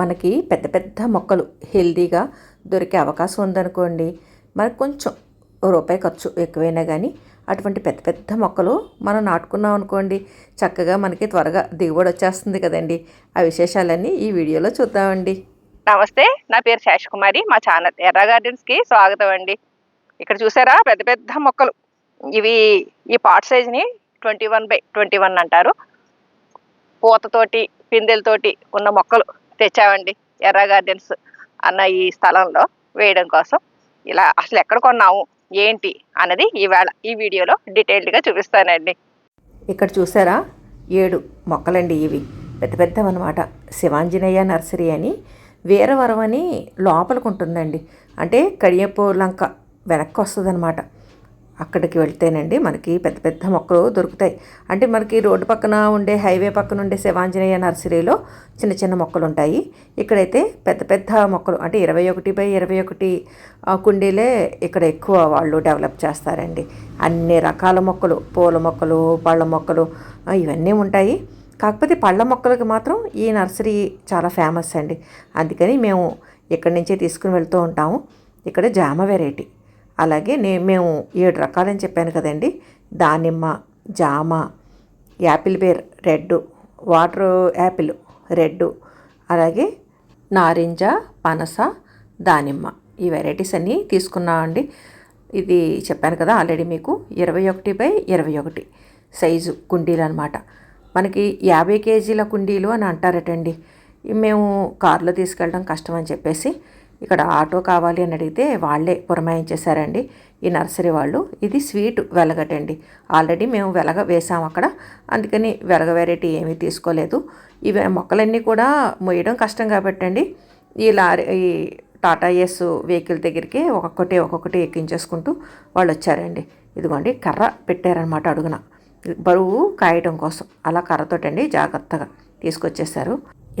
మనకి పెద్ద పెద్ద మొక్కలు హెల్దీగా దొరికే అవకాశం ఉందనుకోండి మనకు కొంచెం రూపాయి ఖర్చు ఎక్కువైనా కానీ అటువంటి పెద్ద పెద్ద మొక్కలు మనం నాటుకున్నాం అనుకోండి చక్కగా మనకి త్వరగా దిగుబడి వచ్చేస్తుంది కదండి. ఆ విశేషాలన్నీ ఈ వీడియోలో చూద్దామండి. నమస్తే నా పేరు శేషకుమారి మా ఛానల్ ఎర్ర గార్డెన్స్కి స్వాగతం అండి. ఇక్కడ చూసారా పెద్ద పెద్ద మొక్కలు. ఇవి ఈ pot సైజ్ని twenty one by twenty one అంటారు. పూతతోటి పిందెలతోటి ఉన్న మొక్కలు. తెచ్చామండి. ఎర్ర గార్డెన్స్ అన్న ఈ స్థలంలో వేయడం కోసం. ఇలా అసలు ఎక్కడ కొన్నాము ఏంటి అన్నది ఈవేళ ఈ వీడియోలో డీటెయిల్డ్గా చూపిస్తానండి. ఇక్కడ చూసారా? ఏడు మొక్కలండి ఇవి. పెద్ద పెద్దవన్నమాట. శివాంజనేయ నర్సరీ అని వీరవరం అని లోపలికి ఉంటుందండి. అంటే కడియపు లంక వెనక్కి వస్తుందన్నమాట. అక్కడికి వెళ్తేనండి మనకి పెద్ద పెద్ద మొక్కలు దొరుకుతాయి. అంటే మనకి రోడ్డు పక్కన ఉండే హైవే పక్కన ఉండే శివాంజనేయ నర్సరీలో చిన్న చిన్న మొక్కలు ఉంటాయి ఇక్కడైతే పెద్ద పెద్ద మొక్కలు అంటే ఇరవై ఒకటి బై ఇరవై ఒకటి కుండీలే ఇక్కడ ఎక్కువ వాళ్ళు డెవలప్ చేస్తారండి. అన్ని రకాల మొక్కలు పూల మొక్కలు పళ్ళ మొక్కలు ఇవన్నీ ఉంటాయి. కాకపోతే పళ్ళ మొక్కలకి మాత్రం ఈ నర్సరీ చాలా ఫేమస్ అండి. అందుకని మేము ఇక్కడి నుంచే తీసుకుని వెళ్తూ ఉంటాము. ఇక్కడ జామ వెరైటీ. అలాగే నే మేము ఏడు రకాలని చెప్పాను కదండి. దానిమ్మ జామ apple bear red water apple red అలాగే నారింజ పనస దానిమ్మ. ఈ వెరైటీస్ అన్నీ తీసుకున్నామండి. ఇది చెప్పాను కదా ఆల్రెడీ మీకు ఇరవై ఒకటి బై ఇరవై ఒకటి సైజు కుండీలు అనమాట మనకి యాభై కేజీల కుండీలు అని అంటారటండి. మేము కారులో తీసుకెళ్ళడం కష్టం అని చెప్పేసి ఇక్కడ ఆటో కావాలి అని అడిగితే వాళ్ళే పురమాయించేశారండి. ఈ నర్సరీ వాళ్ళు ఇది స్వీట్ వెలగటండి. ఆల్రెడీ మేము వెలగ వేసాం అక్కడ. అందుకని వెలగ వెరైటీ ఏమీ తీసుకోలేదు. ఇవి మొక్కలన్నీ కూడా మొయ్యడం కష్టం కాబట్టండి. ఈ లారీ ఈ టాటా ఎస్ వెహికల్ దగ్గరికి ఒక్కొక్కటి ఒక్కొక్కటి ఎక్కించేసుకుంటూ వాళ్ళు వచ్చారండి ఇదిగోండి కర్ర పెట్టారనమాట అడుగున. బరువు కాయటం కోసం. అలా కర్రతోటండి జాగ్రత్తగా తీసుకొచ్చేసారు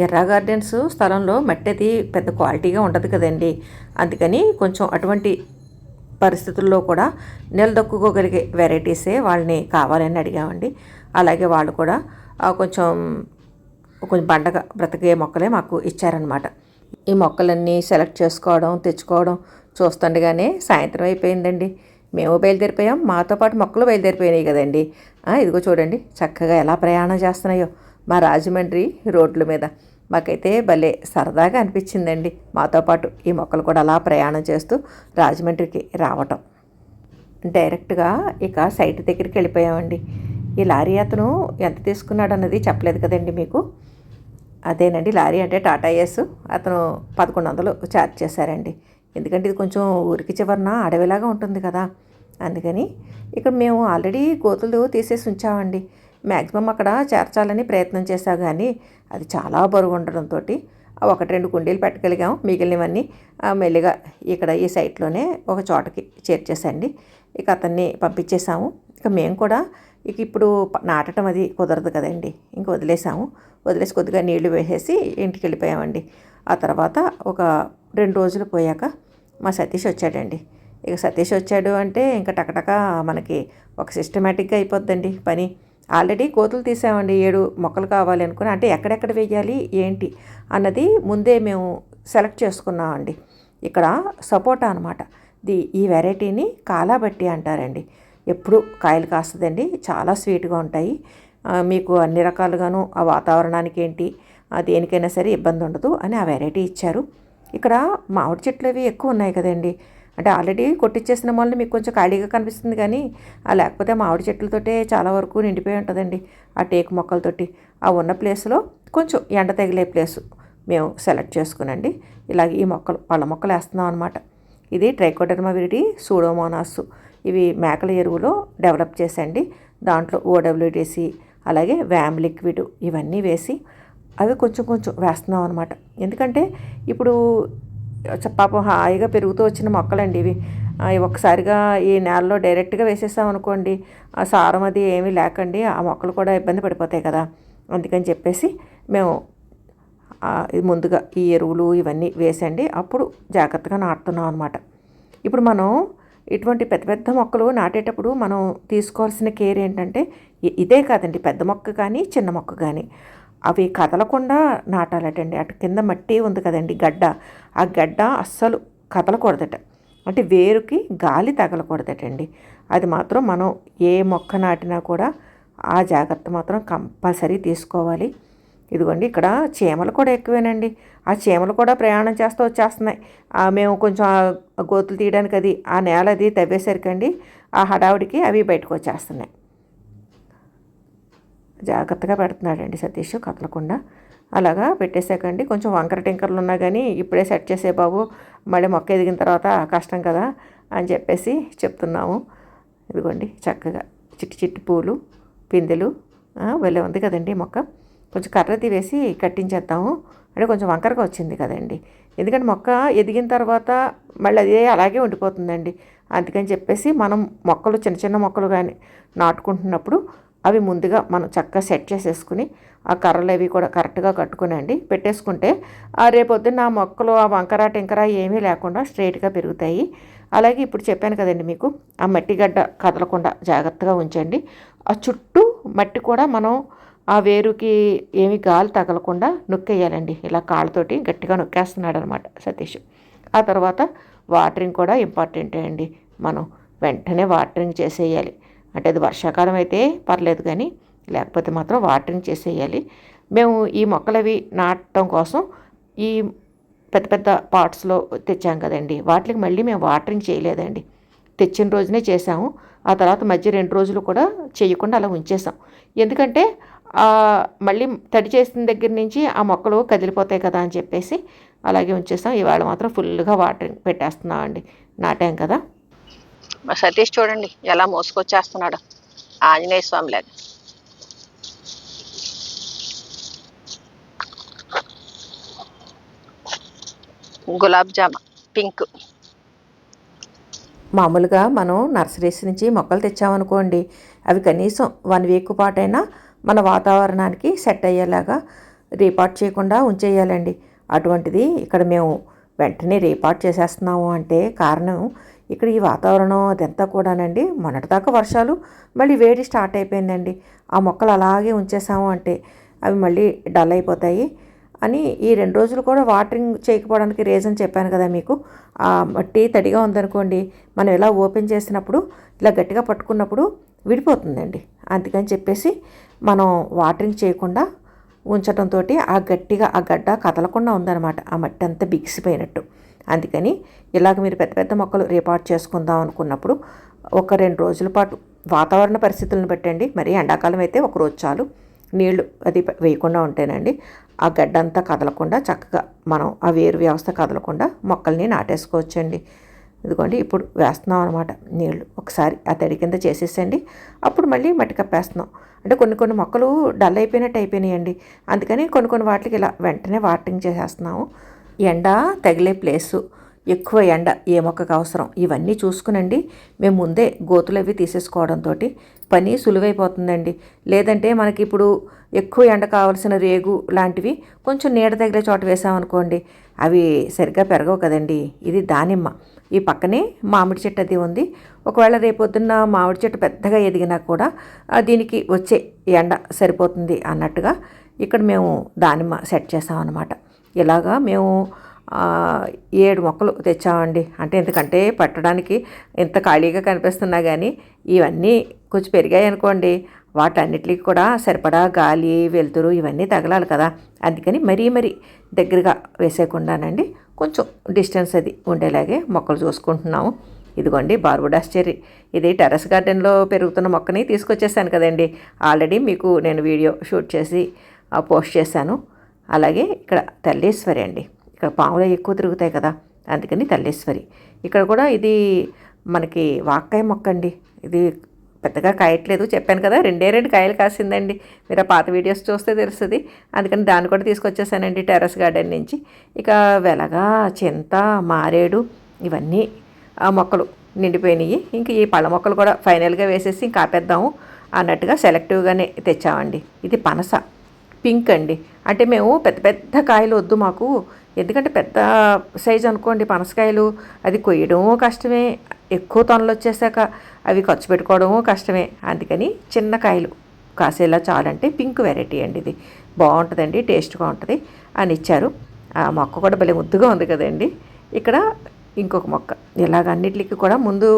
ఎర్ర గార్డెన్స్ స్థలంలో మట్టి అది పెద్ద క్వాలిటీగా ఉండదు కదండి. అందుకని కొంచెం అటువంటి పరిస్థితుల్లో కూడా నిలదొక్కుకోగలిగే వెరైటీసే వాళ్ళని కావాలని అడిగామండి. అలాగే వాళ్ళు కూడా కొంచెం కొంచెం పండగ బ్రతికే మొక్కలే మాకు ఇచ్చారనమాట ఈ మొక్కలన్నీ సెలెక్ట్ చేసుకోవడం తెచ్చుకోవడం చూస్తుండగానే సాయంత్రం అయిపోయిందండి. మేము బయలుదేరిపోయాం మాతో పాటు మొక్కలు బయలుదేరిపోయినాయి కదండి. ఇదిగో చూడండి చక్కగా ఎలా ప్రయాణం చేస్తున్నాయో. మా రాజమండ్రి రోడ్ల మీద. మాకైతే భలే సరదాగా అనిపించిందండి. మాతో పాటు ఈ మొక్కలు కూడా అలా ప్రయాణం చేస్తూ రాజమండ్రికి రావటం. డైరెక్ట్గా ఇక సైట్ దగ్గరికి వెళ్ళిపోయామండి. ఈ లారీ అతను ఎంత తీసుకున్నాడు అన్నది చెప్పలేదు కదండి మీకు? అదేనండి లారీ అంటే టాటా ఎస్ అతను పదకొండు వందలు ఛార్జ్ చేశారండి. ఎందుకంటే ఇది కొంచెం ఊరికి చివరన అడవిలాగా ఉంటుంది కదా. అందుకని ఇక్కడ మేము ఆల్రెడీ గోతులు తీసేసి ఉంచామండి. మ్యాక్సిమం అక్కడ చేర్చాలని ప్రయత్నం చేశా కానీ అది చాలా బరువు ఉండడంతో ఒకటి రెండు కుండీలు పెట్టగలిగాం. మిగిలినవన్నీ మెల్లిగా ఇక్కడ ఈ సైట్లోనే ఒక చోటకి చేర్చేసండి. ఇక అతన్ని పంపించేసాము ఇక మేము కూడా ఇక ఇప్పుడు నాటడం అది కుదరదు కదండి. ఇంక వదిలేసాము వదిలేసి కొద్దిగా నీళ్ళు వేసేసి ఇంటికి వెళ్ళిపోయామండి ఆ తర్వాత ఒక రెండు రోజులు పోయాక మా సతీష్ వచ్చాడండి. ఇక సతీష్ వచ్చాడు అంటే ఇంకా టకటక మనకి ఒక సిస్టమేటిక్గా అయిపోద్దండి పని. ఆల్రెడీ కోతులు తీసామండి ఏడు మొక్కలు కావాలి అనుకుని అంటే ఎక్కడెక్కడ వేయాలి ఏంటి అన్నది ముందే మేము సెలెక్ట్ చేసుకున్నామండి. ఇక్కడ సపోటా అనమాట ది ఈ వెరైటీని కాలాబట్టి అంటారండి. ఎప్పుడు కాయలు కాస్తుందండి చాలా స్వీట్గా ఉంటాయి. మీకు అన్ని రకాలుగాను ఆ వాతావరణానికి ఏంటి దేనికైనా సరే ఇబ్బంది ఉండదు అని ఆ వెరైటీ ఇచ్చారు. ఇక్కడ మామిడి చెట్లు అవి ఎక్కువ ఉన్నాయి కదండి. అంటే ఆల్రెడీ కొట్టించేసిన మొన్న మీకు కొంచెం ఖాళీగా కనిపిస్తుంది కానీ ఆ లేకపోతే మామిడి చెట్లతోటే చాలా వరకు నిండిపోయి ఉంటుందండి ఆ టేకు మొక్కలతోటి. ఆ ఉన్న ప్లేస్లో కొంచెం ఎండ తగిలే ప్లేసు మేము సెలెక్ట్ చేసుకునండి. ఇలాగ ఈ మొక్కలు పళ్ళ మొక్కలు వేస్తున్నాం అనమాట ఇది ట్రైకోడర్మా విరిడి సూడోమోనాస్ ఇవి మేకల ఎరువులో డెవలప్ చేసండి దాంట్లో ఓడబ్ల్యూడిసి అలాగే వ్యామ్ లిక్విడ్ ఇవన్నీ వేసి అవి కొంచెం కొంచెం వేస్తున్నాం అనమాట ఎందుకంటే ఇప్పుడు పాపం హాయిగా పెరుగుతూ వచ్చిన మొక్కలండి ఇవి. ఇవి ఒక్కసారిగా ఈ నేలలో డైరెక్ట్గా వేసేసాం అనుకోండి ఆ సారం అది ఏమీ లేకండి ఆ మొక్కలు కూడా ఇబ్బంది పడిపోతాయి కదా. అందుకని చెప్పేసి మేము ముందుగా ఈ ఎరువులు ఇవన్నీ వేసండి అప్పుడు జాగ్రత్తగా నాటుతున్నాం అనమాట ఇప్పుడు మనం ఇటువంటి పెద్ద పెద్ద మొక్కలు నాటేటప్పుడు మనం తీసుకోవాల్సిన కేర్ ఏంటంటే ఇదే కాదండి పెద్ద మొక్క కానీ చిన్న మొక్క కానీ. అవి కదలకుండా నాటాలటండి. అటు కింద మట్టి ఉంది కదండి గడ్డ. ఆ గడ్డ అస్సలు కదలకూడదట. అంటే వేరుకి గాలి తగలకూడదటండి. అది మాత్రం మనం ఏ మొక్క నాటినా కూడా ఆ జాగ్రత్త మాత్రం కంపల్సరీ తీసుకోవాలి. ఇదిగోండి ఇక్కడ చీమలు కూడా ఎక్కువేనండి. ఆ చీమలు కూడా ప్రయాణం చేస్తూ వచ్చేస్తున్నాయి. మేము కొంచెం గోతులు తీయడానికి అది ఆ నేల అది తవ్వేసరికండి ఆ హడావుడికి అవి బయటకు వచ్చేస్తున్నాయి. జాగ్రత్తగా పెడుతున్నాడండి సతీష్ కదలకుండా. అలాగా పెట్టేసాకండి కొంచెం వంకర టింకర్లు ఉన్నా కానీ ఇప్పుడే సెట్ చేసే బాబు మళ్ళీ మొక్క ఎదిగిన తర్వాత కష్టం కదా అని చెప్పేసి చెప్తున్నాము. ఇదిగోండి చక్కగా చిట్టి చిట్టి పూలు పిందెలు వెళ్ళే ఉంది కదండి మొక్క. కొంచెం కర్రది వేసి కట్టించేద్దాము. అంటే కొంచెం వంకరగా వచ్చింది కదండి. ఎందుకంటే మొక్క ఎదిగిన తర్వాత మళ్ళీ అదే అలాగే ఉండిపోతుందండి. అందుకని చెప్పేసి మనం మొక్కలు చిన్న చిన్న మొక్కలు కానీ నాటుకుంటున్నప్పుడు అవి ముందుగా మనం చక్కగా సెట్ చేసేసుకుని ఆ కర్రలు అవి కూడా కరెక్ట్గా కట్టుకునండి. పెట్టేసుకుంటే ఆ రేపొద్దున్న ఆ మొక్కలు ఆ వంకర టెంకర ఏమీ లేకుండా స్ట్రైట్గా పెరుగుతాయి. అలాగే ఇప్పుడు చెప్పాను కదండి మీకు ఆ మట్టి గడ్డ కదలకుండా జాగ్రత్తగా ఉంచండి. ఆ చుట్టూ మట్టి కూడా మనం ఆ వేరుకి ఏమి గాలి తగలకుండా నొక్కేయాలండి. ఇలా కాళ్ళతోటి గట్టిగా నొక్కేస్తున్నాడు అనమాట సతీష్. ఆ తర్వాత వాటరింగ్ కూడా ఇంపార్టెంటే అండి. మనం వెంటనే వాటరింగ్ చేసేయాలి. అంటే అది వర్షాకాలం అయితే పర్లేదు కానీ లేకపోతే మాత్రం వాటరింగ్ చేసేయాలి. మేము ఈ మొక్కలవి నాటడం కోసం ఈ పెద్ద పెద్ద పాట్స్లో తెచ్చాం కదండి. వాటికి మళ్ళీ మేము వాటరింగ్ చేయలేదండి. తెచ్చిన రోజునే చేసాము ఆ తర్వాత మధ్య రెండు రోజులు కూడా చేయకుండా అలా ఉంచేసాం ఎందుకంటే మళ్ళీ తడి చేసిన దగ్గర నుంచి ఆ మొక్కలు కదిలిపోతాయి కదా అని చెప్పేసి అలాగే ఉంచేసాం ఇవాళ మాత్రం ఫుల్గా వాటరింగ్ పెట్టేస్తున్నాం అండి నాటాం కదా. మా సతీష్ చూడండి ఎలా మోసుకొచ్చేస్తున్నాడు. ఆంజనేయ స్వామి లాగా. గులాబ్ జామ పింక్. మామూలుగా మనం నర్సరీస్ నుంచి మొక్కలు తెచ్చామనుకోండి అవి కనీసం వన్ వీక్ పాటైనా మన వాతావరణానికి సెట్ అయ్యేలాగా రీపాట్ చేయకుండా ఉంచేయాలండి. అటువంటిది ఇక్కడ మేము వెంటనే రీపాట్ చేసేస్తున్నాము అంటే కారణం ఇక్కడ ఈ వాతావరణం అదంతా కూడానండి మొన్నటిదాకా వర్షాలు మళ్ళీ వేడి స్టార్ట్ అయిపోయిందండి. ఆ మొక్కలు అలాగే ఉంచేసాము అంటే అవి మళ్ళీ డల్ అయిపోతాయి అని ఈ రెండు రోజులు కూడా వాటరింగ్ చేయకపోవడానికి రీజన్ చెప్పాను కదా మీకు. ఆ మట్టి తడిగా ఉందనుకోండి మనం ఇలా ఓపెన్ చేసినప్పుడు ఇలా గట్టిగా పట్టుకున్నప్పుడు విడిపోతుందండి. అందుకని చెప్పేసి మనం వాటరింగ్ చేయకుండా ఉంచడంతో ఆ గట్టిగా ఆ గడ్డ కదలకుండా ఉందన్నమాట. ఆ మట్టి అంతా బిగిసిపోయినట్టు. అందుకని ఇలాగ మీరు పెద్ద పెద్ద మొక్కలు రేపాటు చేసుకుందాం అనుకున్నప్పుడు ఒక రెండు రోజుల పాటు వాతావరణ పరిస్థితులను పెట్టండి మరి ఎండాకాలం అయితే ఒక రోజు చాలు. నీళ్ళు అది వేయకుండా ఉంటేనండి ఆ గడ్డ అంతా కదలకుండా చక్కగా మనం ఆ వేరు వ్యవస్థ కదలకుండా మొక్కల్ని నాటేసుకోవచ్చండి. ఇదిగోండి ఇప్పుడు వేస్తున్నాం అనమాట నీళ్ళు. ఒకసారి ఆ తడి కింద చేసేసండి. అప్పుడు మళ్ళీ మట్టి కప్పేస్తున్నాం. అంటే కొన్ని కొన్ని మొక్కలు డల్ అయిపోయినట్టు అయిపోయినాయండి. అందుకని కొన్ని కొన్ని వాటికి ఇలా వెంటనే వాటింగ్ చేసేస్తున్నాము. ఎండ తగిలే ప్లేసు ఎక్కువ ఎండ ఏ మొక్కకు అవసరం? ఇవన్నీ చూసుకునండి. మేము ముందే గోతులు అవి తీసేసుకోవడంతో పని సులువైపోతుందండి. లేదంటే మనకి ఇప్పుడు ఎక్కువ ఎండ కావాల్సిన రేగు లాంటివి కొంచెం నీడ తగిలే చోట వేసామనుకోండి అవి సరిగ్గా పెరగవు కదండి. ఇది దానిమ్మ. ఈ పక్కనే మామిడి చెట్టు అది ఉంది. ఒకవేళ రేపొద్దున్న మామిడి చెట్టు పెద్దగా ఎదిగినా కూడా దీనికి వచ్చే ఎండ సరిపోతుంది అన్నట్టుగా ఇక్కడ మేము దానిమ్మ సెట్ చేసామన్నమాట. ఇలాగా మేము ఏడు మొక్కలు తెచ్చామండి. అంటే ఎందుకంటే పట్టడానికి ఎంత ఖాళీగా కనిపిస్తున్నా కానీ ఇవన్నీ కొంచెం పెరిగాయి అనుకోండి వాటన్నిటికి కూడా సరిపడా గాలి వెలుతురు ఇవన్నీ తగలాలి కదా. అందుకని మరీ మరీ దగ్గరగా వేసేయకుండానండి కొంచెం డిస్టెన్స్ అది ఉండేలాగే మొక్కలు చూసుకుంటున్నాము. ఇదిగోండి బార్బుడాస్ చెర్రీ. ఇది టెర్రస్ గార్డెన్లో పెరుగుతున్న మొక్కని తీసుకొచ్చేసాను కదండి. ఆల్రెడీ మీకు నేను వీడియో షూట్ చేసి పోస్ట్ చేశాను. అలాగే ఇక్కడ తల్లేశ్వరి అండి. ఇక్కడ పాములు ఎక్కువ తిరుగుతాయి కదా అందుకని తల్లేశ్వరి. ఇక్కడ కూడా ఇది మనకి వాక్కాయ మొక్క అండి. ఇది పెద్దగా కాయట్లేదు చెప్పాను కదా రెండే రెండు కాయలు కాసిందండి. మీరు ఆ పాత వీడియోస్ చూస్తే తెలుస్తుంది. అందుకని దాన్ని కూడా తీసుకొచ్చేసానండి టెర్రస్ గార్డెన్ నుంచి. ఇక వెలగా చింత మారేడు ఇవన్నీ ఆ మొక్కలు నిండిపోయినాయి. ఇంక ఈ పళ్ళ మొక్కలు కూడా ఫైనల్గా వేసేసి ఇంకా ఆపేద్దాము అన్నట్టుగా సెలెక్టివ్గానే తెచ్చామండి. ఇది పనస. పింక్ అండి. అంటే మేము పెద్ద పెద్ద కాయలు వద్దు మాకు. ఎందుకంటే పెద్ద సైజు అనుకోండి పనసకాయలు అది కొయ్యడము కష్టమే. ఎక్కువ తొనలు వచ్చేసాక అవి ఖర్చు పెట్టుకోవడము కష్టమే. అందుకని చిన్న కాయలు కాసేలా చాలంటే పింక్ వెరైటీ అండి ఇది. బాగుంటుందండి టేస్ట్గా ఉంటుంది అని ఇచ్చారు. ఆ మొక్క కూడా భలే ముద్దుగా ఉంది కదండి. ఇక్కడ ఇంకొక మొక్క. ఇలాగన్నిటికి కూడా ముందు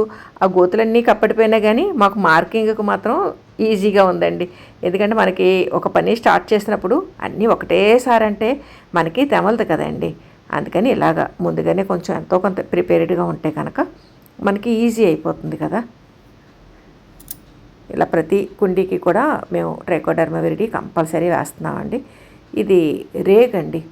ఆ గోతులన్నీ కప్పటిపోయినా కానీ మాకు మార్కింగ్కి మాత్రం ఈజీగా ఉందండి. ఎందుకంటే మనకి ఒక పని స్టార్ట్ చేసినప్పుడు అన్నీ ఒకటేసారి అంటే మనకి తెమలదు కదండి. అందుకని ఇలాగా ముందుగానే కొంచెం ఎంతో కొంత ప్రిపేర్డ్గా ఉంటే కనుక మనకి ఈజీ అయిపోతుంది కదా. ఇలా ప్రతి కుండీకి కూడా మేము ట్రైకోడర్మా విరిడి కంపల్సరీ వేస్తున్నామండి. ఇది రేగండి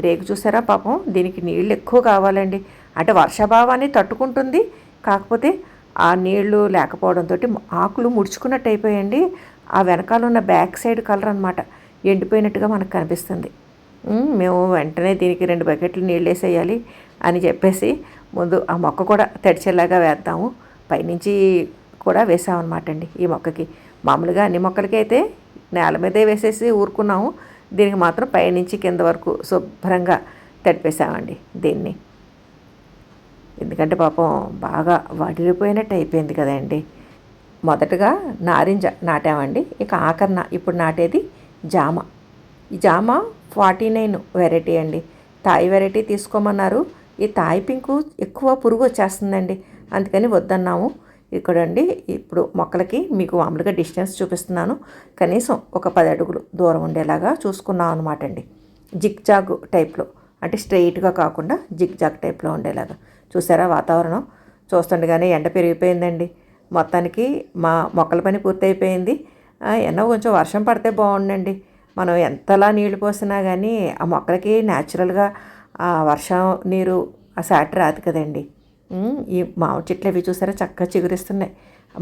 రేగు చూసారా పాపం? దీనికి నీళ్ళు ఎక్కువ కావాలండి. అంటే వర్షాభావాన్ని తట్టుకుంటుంది. కాకపోతే ఆ నీళ్ళు లేకపోవడంతో ఆకులు ముడుచుకున్నట్టు అయిపోయండి ఆ వెనకాల ఉన్న బ్యాక్ సైడ్ కలర్ అనమాట ఎండిపోయినట్టుగా మనకు కనిపిస్తుంది. మేము వెంటనే దీనికి రెండు బకెట్లు నీళ్ళు వేసేయాలి అని చెప్పేసి ముందు ఆ మొక్క కూడా తడిచేలాగా వేద్దాము. పైనుంచి కూడా వేసామన్నమాట అండి ఈ మొక్కకి. మామూలుగా అన్ని మొక్కలకి అయితే నేల మీదే వేసేసి ఊరుకున్నాము. దీనికి మాత్రం పైనుంచి కింద వరకు శుభ్రంగా తడిపేసామండి దీన్ని. ఎందుకంటే పాపం బాగా వడిలిపోయినట్టు అయిపోయింది కదండి. మొదటగా నారింజ నాటామండి. ఇక ఆఖరణ ఇప్పుడు నాటేది జామ. ఈ జామ ఫార్టీ నైన్ వెరైటీ అండి. తాయి వెరైటీ తీసుకోమన్నారు. ఈ తాయి పింకు ఎక్కువ పురుగు వచ్చేస్తుందండి. అందుకని వద్దన్నాము. ఇక్కడండి ఇప్పుడు మొక్కలకి మీకు మామూలుగా డిస్టెన్స్ చూపిస్తున్నాను. కనీసం ఒక పది అడుగులు దూరం ఉండేలాగా చూసుకున్నాం అనమాట అండి. జిగ్ జాగ్ టైప్లో అంటే స్ట్రెయిట్గా కాకుండా జిగ్ జాగ్ టైప్లో ఉండేలాగా. చూసారా వాతావరణం? చూస్తుండగానే ఎండ పెరిగిపోయిందండి. మొత్తానికి మా మొక్కల పని పూర్తయిపోయింది. ఎన్నో కొంచెం వర్షం పడితే బాగుండండి. మనం ఎంతలా నీళ్ళు పోసినా కానీ ఆ మొక్కలకి న్యాచురల్గా ఆ వర్షం నీరు ఆ సాటి రాదు కదండి. ఈ మామిడి చెట్లు అవి చూసారా? చక్కగా చిగురిస్తున్నాయి.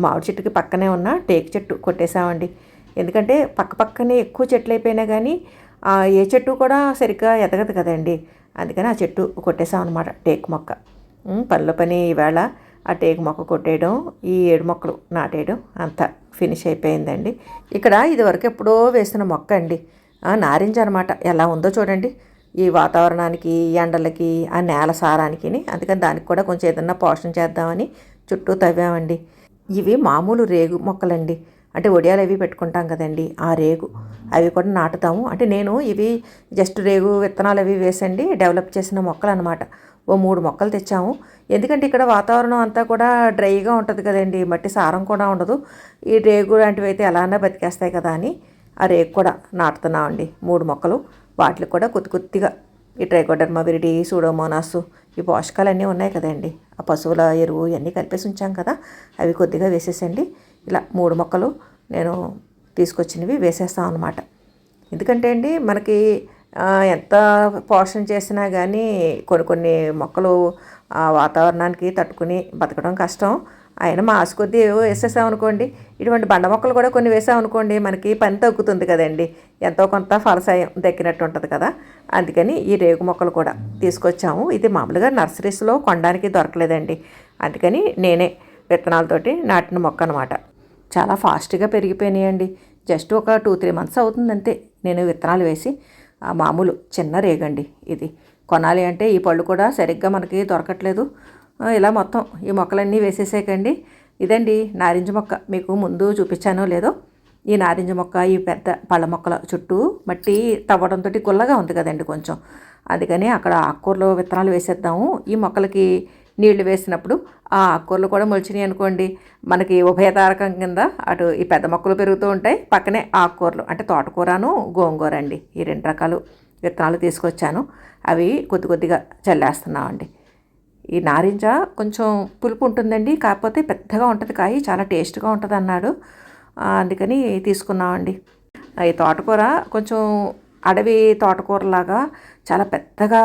మామిడి చెట్టుకి పక్కనే ఉన్న టేక్ చెట్టు కొట్టేసామండి. ఎందుకంటే పక్క పక్కనే ఎక్కువ చెట్లు అయిపోయినా కానీ ఆ ఏ చెట్టు కూడా సరిగ్గా ఎదగదు కదండి. అందుకని ఆ చెట్టు కొట్టేసాం అనమాట టేక్ మొక్క. పళ్ళ పని ఇవాళ ఆ టేకు మొక్క కొట్టేయడం ఈ ఏడు మొక్కలు నాటేయడం అంతా ఫినిష్ అయిపోయిందండి. ఇక్కడ ఇదివరకు ఎప్పుడో వేసిన మొక్క అండి. నారింజ అనమాట ఎలా ఉందో చూడండి. ఈ వాతావరణానికి ఈ ఎండలకి ఆ నేల సారానికి అందుకని దానికి కూడా కొంచెం ఏదన్నా పోషణ చేద్దామని చుట్టూ తవ్వామండి. ఇవి మామూలు రేగు మొక్కలండి. అంటే ఒడియాలు అవి పెట్టుకుంటాం కదండి ఆ రేగు. అవి కూడా నాటుతాము. అంటే నేను ఇవి జస్ట్ రేగు విత్తనాలు అవి వేసండి డెవలప్ చేసిన మొక్కలు అనమాట ఓ మూడు మొక్కలు తెచ్చాము. ఎందుకంటే ఇక్కడ వాతావరణం అంతా కూడా డ్రైగా ఉంటుంది కదండి. మట్టి సారం కూడా ఉండదు. ఈ రేగు లాంటివి అయితే ఎలానా బతికేస్తాయి కదా అని ఆ రేగు కూడా నాటుతున్నామండి. మూడు మొక్కలు. వాటికి కూడా కొద్ది కొద్దిగా ఈ ట్రైకోడర్మా విరిడి సూడోమోనాస్ ఈ పోషకాలు ఉన్నాయి కదండి. ఆ పశువుల ఎరువు ఇవన్నీ కలిపేసి ఉంచాం కదా. అవి కొద్దిగా వేసేసండి. ఇలా మూడు మొక్కలు నేను తీసుకొచ్చినవి వేసేస్తాం అనమాట ఎందుకంటే అండి మనకి ఎంత పోషణ చేసినా కానీ కొన్ని కొన్ని మొక్కలు ఆ వాతావరణానికి తట్టుకుని బతకడం కష్టం. ఆయన మా కొద్దీ ఏవో వేసేసామనుకోండి ఇటువంటి బండ మొక్కలు కూడా కొన్ని వేసామనుకోండి మనకి పని తగ్గుతుంది కదండి. ఎంతో కొంత ఫలసాయం దక్కినట్టు ఉంటుంది కదా. అందుకని ఈ రేగు మొక్కలు కూడా తీసుకొచ్చాము. ఇది మామూలుగా నర్సరీస్లో కొనడానికి దొరకలేదండి. అందుకని నేనే విత్తనాలతోటి నాటిన మొక్క అనమాట చాలా ఫాస్ట్గా పెరిగిపోయినాయండి. జస్ట్ ఒక టూ త్రీ మంత్స్ అవుతుంది అంతే నేను విత్తనాలు వేసి మామూలు చిన్న రేగండి ఇది. కొనాలి అంటే ఈ పళ్ళు కూడా సరిగ్గా మనకి దొరకట్లేదు. ఇలా మొత్తం ఈ మొక్కలన్నీ వేసేసాకండి ఇదండి నారింజ మొక్క. మీకు ముందు చూపించానో లేదో ఈ నారింజ మొక్క ఈ పెద్ద పళ్ళ మొక్కల చుట్టూ మట్టి తవ్వడంతో గుల్లగా ఉంది కదండి కొంచెం. అందుకని అక్కడ ఆకుకూరలో విత్తనాలు వేసేద్దాము. ఈ మొక్కలకి నీళ్ళు వేసినప్పుడు ఆ ఆకుకూరలు కూడా మొలిచినాయి అనుకోండి. మనకి ఉభయతారకం కింద అటు ఈ పెద్ద మొక్కలు పెరుగుతూ ఉంటాయి. పక్కనే ఆకుకూరలు అంటే తోటకూరను గోంగూర అండి. ఈ రెండు రకాలు విత్తనాలు తీసుకొచ్చాను. అవి కొద్ది కొద్దిగా చల్లేస్తున్నామండి. ఈ నారింజ కొంచెం పులుపు ఉంటుందండి. కాకపోతే పెద్దగా ఉంటుంది కాయ చాలా టేస్ట్గా ఉంటుంది అన్నాడు. అందుకని తీసుకున్నామండి. ఈ తోటకూర కొంచెం అడవి తోటకూరలాగా చాలా పెద్దగా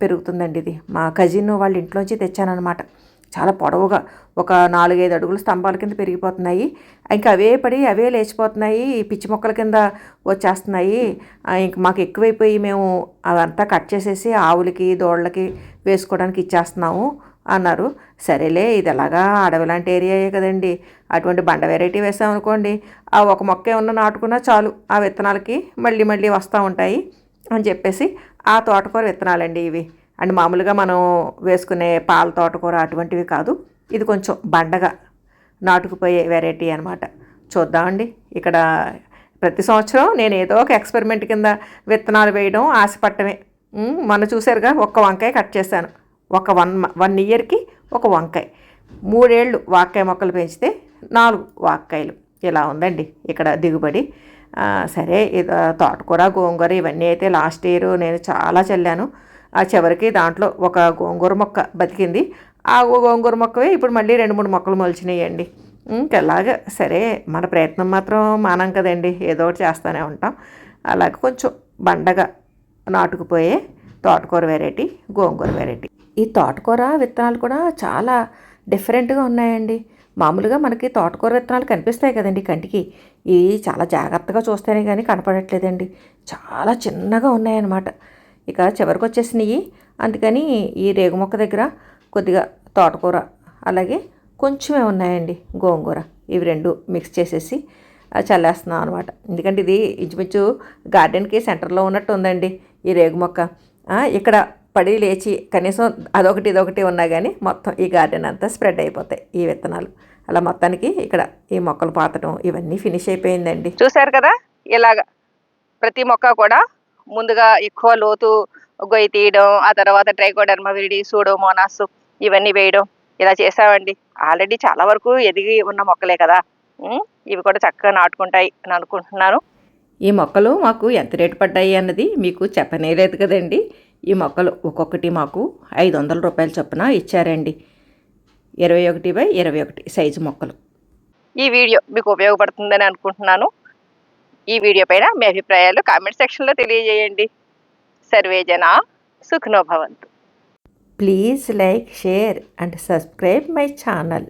పెరుగుతుందండి ఇది. మా కజిన్ వాళ్ళ ఇంట్లోంచి తెచ్చానమాట చాలా పొడవుగా ఒక నాలుగైదు అడుగుల స్తంభాల కింద పెరిగిపోతున్నాయి. ఇంకా అవే పడి అవే లేచిపోతున్నాయి. పిచ్చి మొక్కల కింద వచ్చేస్తున్నాయి. ఇంక మాకు ఎక్కువైపోయి మేము అవంతా కట్ చేసేసి ఆవులకి దోళ్ళకి వేసుకోవడానికి ఇచ్చేస్తున్నాము అన్నారు. సరేలే ఇది ఎలాగా అడవి లాంటి ఏరియాయే కదండి? అటువంటి బండ వెరైటీ వేసామనుకోండి ఆ ఒక మొక్క ఏమన్నా నాటుకున్నా చాలు. ఆ విత్తనాలకి మళ్ళీ మళ్ళీ వస్తూ ఉంటాయి. అని చెప్పేసి ఆ తోటకూర విత్తనాలండి ఇవి. అండ్ మామూలుగా మనం వేసుకునే పాల తోటకూర అటువంటివి కాదు. ఇది కొంచెం బండగా నాటుకుపోయే వెరైటీ అనమాట చూద్దామండి. ఇక్కడ ప్రతి సంవత్సరం నేను ఏదో ఒక ఎక్స్పెరిమెంట్ కింద విత్తనాలు వేయడం ఆశపట్టమే మొన్న చూసారుగా ఒక్క వంకాయ కట్ చేశాను. ఒక వన్ వన్ ఇయర్కి ఒక వంకాయ. మూడేళ్ళు వాక్కాయ మొక్కలు పెంచితే నాలుగు వాక్కాయలు. ఇలా ఉందండి. ఇక్కడ దిగుబడి. సరే తోటకూర గోంగూర ఇవన్నీ అయితే లాస్ట్ ఇయర్ నేను చాలా చల్లాను. ఆ చివరికి దాంట్లో ఒక గోంగూర మొక్క బతికింది. ఆ గోంగూర మొక్కవే ఇప్పుడు మళ్ళీ రెండు మూడు మొక్కలు మొలిచినాయండి. ఇంకెలాగా సరే మన ప్రయత్నం మాత్రం మానం కదండి. ఏదో ఒకటి చేస్తూనే ఉంటాం. అలాగే కొంచెం బండగా నాటుకుపోయే తోటకూర వెరైటీ గోంగూర వెరైటీ ఈ తోటకూర విత్తనాలు కూడా చాలా డిఫరెంట్గా ఉన్నాయండి. మామూలుగా మనకి తోటకూర విత్తనాలు కనిపిస్తాయి కదండి కంటికి. ఇవి చాలా జాగ్రత్తగా చూస్తేనే కానీ కనపడట్లేదండి. చాలా చిన్నగా ఉన్నాయన్నమాట. ఇక చివరికి వచ్చేసినాయి. అందుకని ఈ రేగు మొక్క దగ్గర కొద్దిగా తోటకూర అలాగే కొంచెమే ఉన్నాయండి గోంగూర. ఇవి రెండు మిక్స్ చేసేసి చల్లేస్తున్నాం అనమాట ఎందుకంటే ఇది ఇంచుమించు గార్డెన్కి సెంటర్లో ఉన్నట్టు ఉందండి ఈ రేగు మొక్క. ఇక్కడ పడి లేచి కనీసం అదొకటి ఇదొకటి ఉన్నా కానీ మొత్తం ఈ గార్డెన్ అంతా స్ప్రెడ్ అయిపోతాయి ఈ విత్తనాలు. అలా మొత్తానికి ఇక్కడ ఈ మొక్కలు పాతడం ఇవన్నీ ఫినిష్ అయిపోయిందండి. చూశారు కదా? ఇలాగ ప్రతి మొక్క కూడా ముందుగా ఎక్కువ లోతు గొయ్యి తీయడం ఆ తర్వాత ట్రైకోడర్మా విరిడి సూడోమోనాస్ ఇవన్నీ వేయడం ఇలా చేసామండి ఆల్రెడీ చాలా వరకు ఎదిగి ఉన్న మొక్కలే కదా? ఇవి కూడా చక్కగా నాటుకుంటాయి అని అనుకుంటున్నాను. ఈ మొక్కలు మాకు ఎంత రేటు పడ్డాయి అన్నది మీకు చెప్పనేలేదు కదండి. ఈ మొక్కలు ఒక్కొక్కటి మాకు ఐదు వందల రూపాయల చొప్పున ఇచ్చారండి. ఇరవై ఒకటి బై ఇరవై ఒకటి సైజు మొక్కలు. ఈ వీడియో మీకు ఉపయోగపడుతుందని అనుకుంటున్నాను. ఈ వీడియో పైన మీ అభిప్రాయాలు కామెంట్ సెక్షన్లో తెలియజేయండి. సర్వే జన సుఖనో భవంతు. Please like share and subscribe my channel